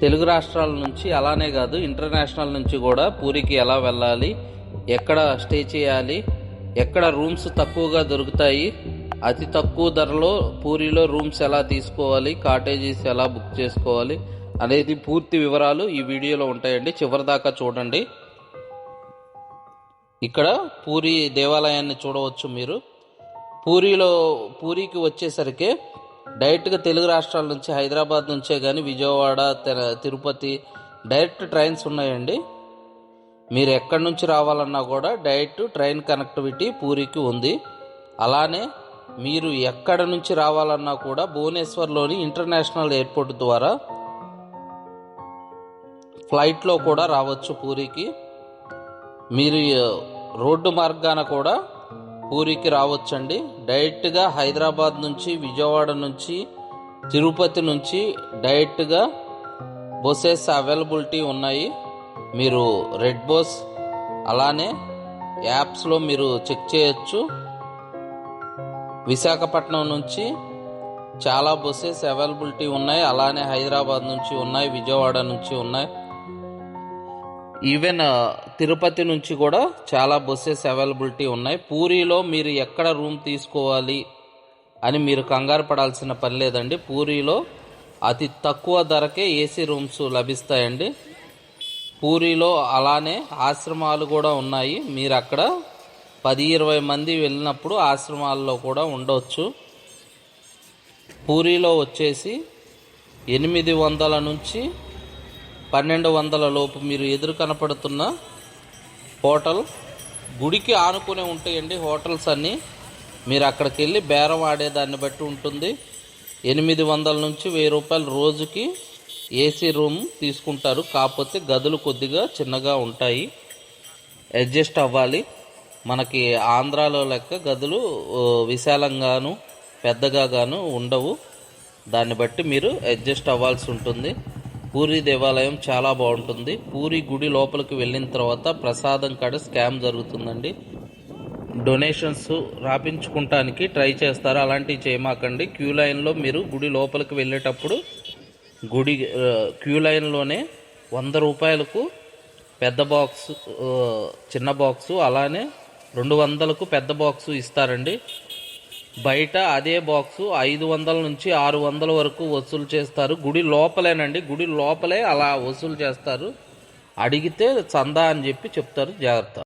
తెలుగు రాష్ట్రాల నుంచి అలానే కాదు ఇంటర్నేషనల్ నుంచి కూడా పూరికి ఎలా వెళ్ళాలి ఎక్కడ స్టే చేయాలి ఎక్కడ రూమ్స్ తక్కువగా దొరుకుతాయి అతి తక్కువ ధరలో పూరిలో రూమ్స్ ఎలా తీసుకోవాలి కాటేజీస్ ఎలా బుక్ చేసుకోవాలి అనేది పూర్తి వివరాలు ఈ వీడియోలో ఉంటాయండి. చివరిదాకా చూడండి. ఇక్కడ పూరి దేవాలయాన్ని చూడవచ్చు మీరు. పూరిలో పూరికి వచ్చేసరికి డైరెక్ట్గా తెలుగు రాష్ట్రాల నుంచి హైదరాబాద్ నుంచే కానీ విజయవాడ తిరుపతి డైరెక్ట్ ట్రైన్స్ ఉన్నాయండి. మీరు ఎక్కడి నుంచి రావాలన్నా కూడా డైరెక్ట్ ట్రైన్ కనెక్టివిటీ పూరికి ఉంది. అలానే మీరు ఎక్కడ నుంచి రావాలన్నా కూడా భువనేశ్వర్లోని ఇంటర్నేషనల్ ఎయిర్పోర్ట్ ద్వారా ఫ్లైట్లో కూడా రావచ్చు పూరికి. మీరు రోడ్డు మార్గాన కూడా పూరికి రావచ్చండి. డైరెక్ట్గా హైదరాబాద్ నుంచి విజయవాడ నుంచి తిరుపతి నుంచి డైరెక్ట్గా బస్సెస్ అవైలబిలిటీ ఉన్నాయి. మీరు రెడ్ బస్ అలానే యాప్స్లో మీరు చెక్ చేయొచ్చు. విశాఖపట్నం నుంచి చాలా బస్సెస్ అవైలబిలిటీ ఉన్నాయి. అలానే హైదరాబాద్ నుంచి ఉన్నాయి విజయవాడ నుంచి ఉన్నాయి. ఈవెన్ uh, తిరుపతి నుంచి కూడా చాలా బస్సెస్ అవైలబిలిటీ ఉన్నాయి. పూరిలో మీరు ఎక్కడ రూమ్ తీసుకోవాలి అని మీరు కంగారు పడాల్సిన పని లేదండి. పూరిలో అతి తక్కువ ధరకే ఏసీ రూమ్స్ లభిస్తాయండి. పూరిలో అలానే ఆశ్రమాలు కూడా ఉన్నాయి. మీరు అక్కడ పది ఇరవై మంది వెళ్ళినప్పుడు ఆశ్రమాల్లో కూడా ఉండవచ్చు పూరిలో వచ్చేసి ఎనిమిది వందల నుంచి పన్నెండు వందల లోపు మీరు ఎదురు కనపడుతున్న హోటల్ గుడికి ఆనుకునే ఉంటాయండి హోటల్స్ అన్నీ. మీరు అక్కడికి వెళ్ళి బేరం ఆడేదాన్ని బట్టి ఉంటుంది. ఎనిమిది వందల నుంచి వెయ్యి రూపాయలు రోజుకి ఏసీ రూమ్ తీసుకుంటారు. కాకపోతే గదులు కొద్దిగా చిన్నగా ఉంటాయి. అడ్జస్ట్ అవ్వాలి. మనకి ఆంధ్రాలో లెక్క గదులు విశాలంగాను పెద్దగా గాను ఉండవు. దాన్ని బట్టి మీరు అడ్జస్ట్ అవ్వాల్సి ఉంటుంది. పూరి దేవాలయం చాలా బాగుంటుంది. పూరి గుడి లోపలికి వెళ్ళిన తర్వాత ప్రసాదం కాడ స్కామ్ జరుగుతుందండి. డొనేషన్స్ రాపించుకుంటానికి ట్రై చేస్తారు. అలాంటివి చేయమాకండి. క్యూ లైన్లో మీరు గుడి లోపలికి వెళ్ళేటప్పుడు గుడి క్యూ లైన్లోనే వంద రూపాయలకు పెద్ద బాక్స్ చిన్న బాక్సు అలానే రెండు వందలకు పెద్ద బాక్సు ఇస్తారండి. బయట అదే బాక్సు ఐదు వందల నుంచి ఆరు వందల వరకు వసూలు చేస్తారు. గుడి లోపలేనండి. గుడి లోపలే అలా వసూలు చేస్తారు. అడిగితే చందా అని చెప్పి చెప్తారు. జాగ్రత్త.